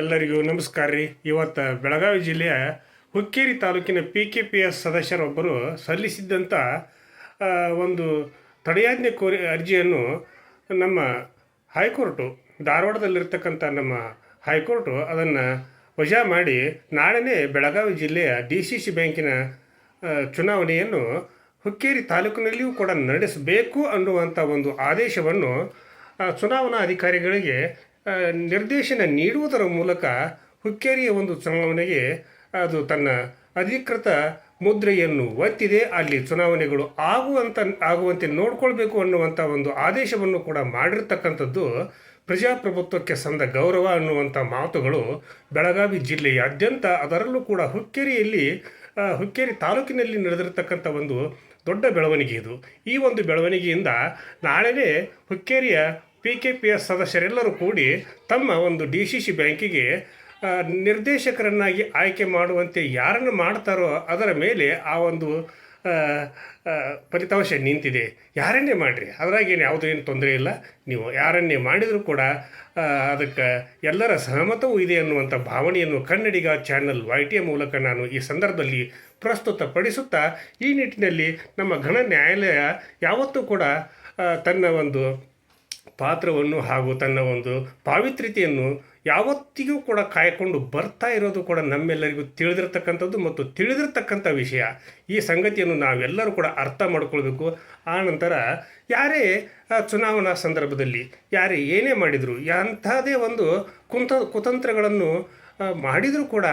ಎಲ್ಲರಿಗೂ ನಮಸ್ಕಾರ ರೀ. ಇವತ್ತು ಬೆಳಗಾವಿ ಜಿಲ್ಲೆಯ ಹುಕ್ಕೇರಿ ತಾಲೂಕಿನ ಪಿ ಕೆ ಪಿ ಎಸ್ ಸದಸ್ಯರೊಬ್ಬರು ಸಲ್ಲಿಸಿದ್ದಂಥ ಒಂದು ತಡೆಯಾಜ್ಞೆ ಕೋರಿ, ಅರ್ಜಿಯನ್ನು ನಮ್ಮ ಹೈಕೋರ್ಟು, ಧಾರವಾಡದಲ್ಲಿರ್ತಕ್ಕಂಥ ನಮ್ಮ ಹೈಕೋರ್ಟು ಅದನ್ನು ವಜಾ ಮಾಡಿ ನಾಳೆನೇ ಬೆಳಗಾವಿ ಜಿಲ್ಲೆಯ ಡಿ ಸಿ ಸಿ ಬ್ಯಾಂಕಿನ ಚುನಾವಣೆಯನ್ನು ಹುಕ್ಕೇರಿ ತಾಲೂಕಿನಲ್ಲಿಯೂ ಕೂಡ ನಡೆಸಬೇಕು ಅನ್ನುವಂಥ ಒಂದು ಆದೇಶವನ್ನು ಚುನಾವಣಾ ಅಧಿಕಾರಿಗಳಿಗೆ ನಿರ್ದೇಶನ ನೀಡುವುದರ ಮೂಲಕ ಹುಕ್ಕೇರಿಯ ಒಂದು ಚುನಾವಣೆಗೆ ಅದು ತನ್ನ ಅಧಿಕೃತ ಮುದ್ರೆಯನ್ನು ಒತ್ತಿದೆ. ಅಲ್ಲಿ ಚುನಾವಣೆಗಳು ಆಗುವಂತ, ಆಗುವಂತೆ ನೋಡ್ಕೊಳ್ಬೇಕು ಅನ್ನುವಂಥ ಒಂದು ಆದೇಶವನ್ನು ಕೂಡ ಮಾಡಿರ್ತಕ್ಕಂಥದ್ದು ಪ್ರಜಾಪ್ರಭುತ್ವಕ್ಕೆ ಸಂದ ಗೌರವ ಅನ್ನುವಂಥ ಮಾತುಗಳು ಬೆಳಗಾವಿ ಜಿಲ್ಲೆಯಾದ್ಯಂತ. ಅದರಲ್ಲೂ ಕೂಡ ಹುಕ್ಕೇರಿಯಲ್ಲಿ ಹುಕ್ಕೇರಿ ತಾಲೂಕಿನಲ್ಲಿ ನಡೆದಿರತಕ್ಕಂಥ ಒಂದು ದೊಡ್ಡ ಬೆಳವಣಿಗೆ ಇದು. ಈ ಒಂದು ಬೆಳವಣಿಗೆಯಿಂದ ನಾಳೆನೇ ಹುಕ್ಕೇರಿಯ ಪಿ ಕೆ ಪಿ ಎಸ್ ಸದಸ್ಯರೆಲ್ಲರೂ ಕೂಡಿ ತಮ್ಮ ಒಂದು ಡಿ ಸಿ ಸಿ ಬ್ಯಾಂಕಿಗೆ ನಿರ್ದೇಶಕರನ್ನಾಗಿ ಆಯ್ಕೆ ಮಾಡುವಂತೆ ಯಾರನ್ನು ಮಾಡ್ತಾರೋ ಅದರ ಮೇಲೆ ಆ ಒಂದು ಫಲಿತಾಂಶ ನಿಂತಿದೆ. ಯಾರನ್ನೇ ಮಾಡಿರಿ? ಅದರಾಗೇನು ಏನು ತೊಂದರೆ ಇಲ್ಲ. ನೀವು ಯಾರನ್ನೇ ಮಾಡಿದರೂ ಕೂಡ ಅದಕ್ಕೆ ಎಲ್ಲರ ಸಹಮತವೂ ಇದೆ ಅನ್ನುವಂಥ ಭಾವನೆಯನ್ನು ಕನ್ನಡಿಗ ಚಾನಲ್ ವೈ ಟಿಯ ಮೂಲಕ ನಾನು ಈ ಸಂದರ್ಭದಲ್ಲಿ ಪ್ರಸ್ತುತಪಡಿಸುತ್ತಾ, ಈ ನಿಟ್ಟಿನಲ್ಲಿ ನಮ್ಮ ಘನ ನ್ಯಾಯಾಲಯ ಯಾವತ್ತೂ ಕೂಡ ತನ್ನ ಒಂದು ಪಾತ್ರವನ್ನು ಹಾಗೂ ತನ್ನ ಒಂದು ಪಾವಿತ್ರ್ಯತೆಯನ್ನು ಯಾವತ್ತಿಗೂ ಕೂಡ ಕಾಯ್ಕೊಂಡು ಬರ್ತಾ ಇರೋದು ಕೂಡ ನಮ್ಮೆಲ್ಲರಿಗೂ ತಿಳಿದಿರ್ತಕ್ಕಂಥದ್ದು ಮತ್ತು ತಿಳಿದಿರ್ತಕ್ಕಂಥ ವಿಷಯ. ಈ ಸಂಗತಿಯನ್ನು ನಾವೆಲ್ಲರೂ ಕೂಡ ಅರ್ಥ ಮಾಡ್ಕೊಳ್ಬೇಕು. ಆ ನಂತರ ಯಾರೇ ಚುನಾವಣಾ ಸಂದರ್ಭದಲ್ಲಿ ಯಾರೇ ಏನೇ ಮಾಡಿದರು ಅಂಥದ್ದೇ ಒಂದು ಕುಂತ, ಕುತಂತ್ರಗಳನ್ನು ಮಾಡಿದರೂ ಕೂಡ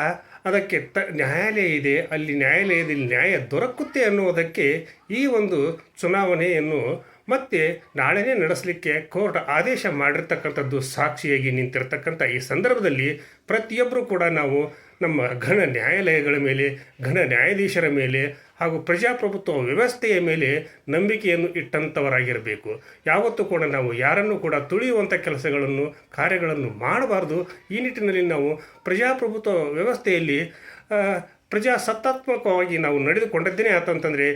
ಅದಕ್ಕೆ ತ, ನ್ಯಾಯಾಲಯ ಇದೆ, ಅಲ್ಲಿ ನ್ಯಾಯಾಲಯದಲ್ಲಿ ನ್ಯಾಯ ದೊರಕುತ್ತೆ ಅನ್ನುವುದಕ್ಕೆ ಈ ಒಂದು ಚುನಾವಣೆಯನ್ನು ಮತ್ತೆ ನಾಳೆನೇ ನಡೆಸಲಿಕ್ಕೆ ಕೋರ್ಟ್ ಆದೇಶ ಮಾಡಿರ್ತಕ್ಕಂಥದ್ದು ಸಾಕ್ಷಿಯಾಗಿ ನಿಂತಿರ್ತಕ್ಕಂಥ ಈ ಸಂದರ್ಭದಲ್ಲಿ ಪ್ರತಿಯೊಬ್ಬರೂ ಕೂಡ ನಾವು ನಮ್ಮ ಘನ ನ್ಯಾಯಾಲಯಗಳ ಮೇಲೆ, ಘನ ನ್ಯಾಯಾಧೀಶರ ಮೇಲೆ ಹಾಗೂ ಪ್ರಜಾಪ್ರಭುತ್ವ ವ್ಯವಸ್ಥೆಯ ಮೇಲೆ ನಂಬಿಕೆಯನ್ನು ಇಟ್ಟಂಥವರಾಗಿರಬೇಕು. ಯಾವತ್ತೂ ಕೂಡ ನಾವು ಯಾರನ್ನು ಕೂಡ ತುಳಿಯುವಂಥ ಕೆಲಸಗಳನ್ನು, ಕಾರ್ಯಗಳನ್ನು ಮಾಡಬಾರ್ದು. ಈ ನಿಟ್ಟಿನಲ್ಲಿ ನಾವು ಪ್ರಜಾಪ್ರಭುತ್ವ ವ್ಯವಸ್ಥೆಯಲ್ಲಿ ಪ್ರಜಾಸತ್ತಾತ್ಮಕವಾಗಿ ನಾವು ನಡೆದುಕೊಂಡದ್ದೇನೆ ಆತಂತಂದರೆ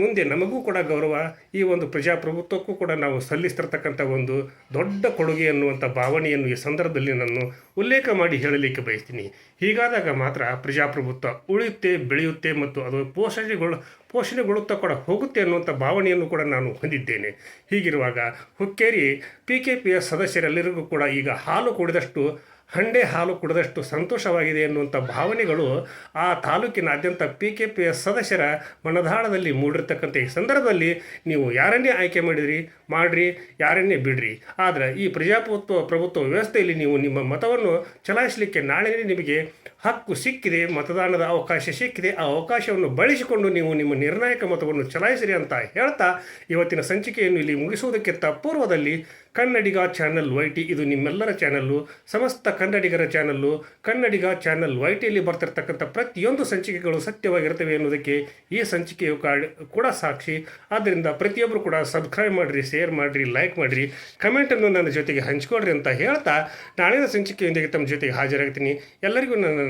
ಮುಂದೆ ನಮಗೂ ಕೂಡ ಗೌರವ, ಈ ಒಂದು ಪ್ರಜಾಪ್ರಭುತ್ವಕ್ಕೂ ಕೂಡ ನಾವು ಸಲ್ಲಿಸ್ತಿರ್ತಕ್ಕಂಥ ಒಂದು ದೊಡ್ಡ ಕೊಡುಗೆ ಅನ್ನುವಂಥ ಭಾವನೆಯನ್ನು ಈ ಸಂದರ್ಭದಲ್ಲಿ ನಾನು ಉಲ್ಲೇಖ ಮಾಡಿ ಹೇಳಲಿಕ್ಕೆ ಬಯಸ್ತೀನಿ. ಹೀಗಾದಾಗ ಮಾತ್ರ ಪ್ರಜಾಪ್ರಭುತ್ವ ಉಳಿಯುತ್ತೆ, ಬೆಳೆಯುತ್ತೆ ಮತ್ತು ಅದು ಪೋಷಣೆಗೊಳ್ಳ ಪೋಷಣೆಗೊಳ್ಳುತ್ತಾ ಕೂಡ ಹೋಗುತ್ತೆ ಅನ್ನುವಂಥ ಭಾವನೆಯನ್ನು ಕೂಡ ನಾನು ಹೊಂದಿದ್ದೇನೆ. ಹೀಗಿರುವಾಗ ಹುಕ್ಕೇರಿ ಪಿ ಕೆ ಪಿಯ ಸದಸ್ಯರೆಲ್ಲರಿಗೂ ಕೂಡ ಈಗ ಹಾಲು ಕುಡಿದಷ್ಟು ಹಂಡೆ ಹಾಲು ಕುಡಿದಷ್ಟು ಸಂತೋಷವಾಗಿದೆ ಎನ್ನುವಂಥ ಭಾವನೆಗಳು ಆ ತಾಲೂಕಿನಾದ್ಯಂತ ಪಿ ಕೆ ಪಿ ಎಸ್ ಸದಸ್ಯರ ಮನದಾಳದಲ್ಲಿ ಮೂಡಿರ್ತಕ್ಕಂಥ ಈ ಸಂದರ್ಭದಲ್ಲಿ ನೀವು ಯಾರನ್ನೇ ಆಯ್ಕೆ ಮಾಡಿದ್ರಿ, ಮಾಡಿರಿ, ಯಾರನ್ನೇ ಬಿಡ್ರಿ. ಆದರೆ ಈ ಪ್ರಜಾಪ್ರಭುತ್ವ, ಪ್ರಭುತ್ವ ವ್ಯವಸ್ಥೆಯಲ್ಲಿ ನೀವು ನಿಮ್ಮ ಮತವನ್ನು ಚಲಾಯಿಸಲಿಕ್ಕೆ ನಾಳೆನೇ ನಿಮಗೆ ಹಕ್ಕು ಸಿಕ್ಕಿದೆ, ಮತದಾನದ ಅವಕಾಶ ಸಿಕ್ಕಿದೆ, ಆ ಅವಕಾಶವನ್ನು ಬಳಸಿಕೊಂಡು ನೀವು ನಿಮ್ಮ ನಿರ್ಣಾಯಕ ಮತವನ್ನು ಚಲಾಯಿಸಿರಿ ಅಂತ ಹೇಳ್ತಾ ಇವತ್ತಿನ ಸಂಚಿಕೆಯನ್ನು ಇಲ್ಲಿ ಮುಗಿಸುವುದಕ್ಕಿಂತ ಪೂರ್ವದಲ್ಲಿ ಕನ್ನಡಿಗ ಚಾನಲ್ ವೈ ಟಿ ಇದು ನಿಮ್ಮೆಲ್ಲರ ಚಾನಲ್ಲು, ಸಮಸ್ತ ಕನ್ನಡಿಗರ ಚಾನಲ್ಲು. ಕನ್ನಡಿಗ ಚಾನಲ್ ವೈ ಟಿಯಲ್ಲಿ ಬರ್ತಿರ್ತಕ್ಕಂಥ ಪ್ರತಿಯೊಂದು ಸಂಚಿಕೆಗಳು ಸತ್ಯವಾಗಿರ್ತವೆ ಅನ್ನೋದಕ್ಕೆ ಈ ಸಂಚಿಕೆಯು ಕಾರ್ಡ್ ಕೂಡ ಸಾಕ್ಷಿ. ಆದ್ದರಿಂದ ಪ್ರತಿಯೊಬ್ಬರು ಕೂಡ ಸಬ್ಸ್ಕ್ರೈಬ್ ಮಾಡಿರಿ, ಶೇರ್ ಮಾಡಿರಿ, ಲೈಕ್ ಮಾಡಿರಿ ಕಮೆಂಟನ್ನು ನನ್ನ ಜೊತೆಗೆ ಹಂಚ್ಕೊಳ್ರಿ ಅಂತ ಹೇಳ್ತಾ ನಾಳಿನ ಸಂಚಿಕೆಯೊಂದಿಗೆ ತಮ್ಮ ಜೊತೆಗೆ ಹಾಜರಾಗ್ತೀನಿ. ಎಲ್ಲರಿಗೂ ನನ್ನ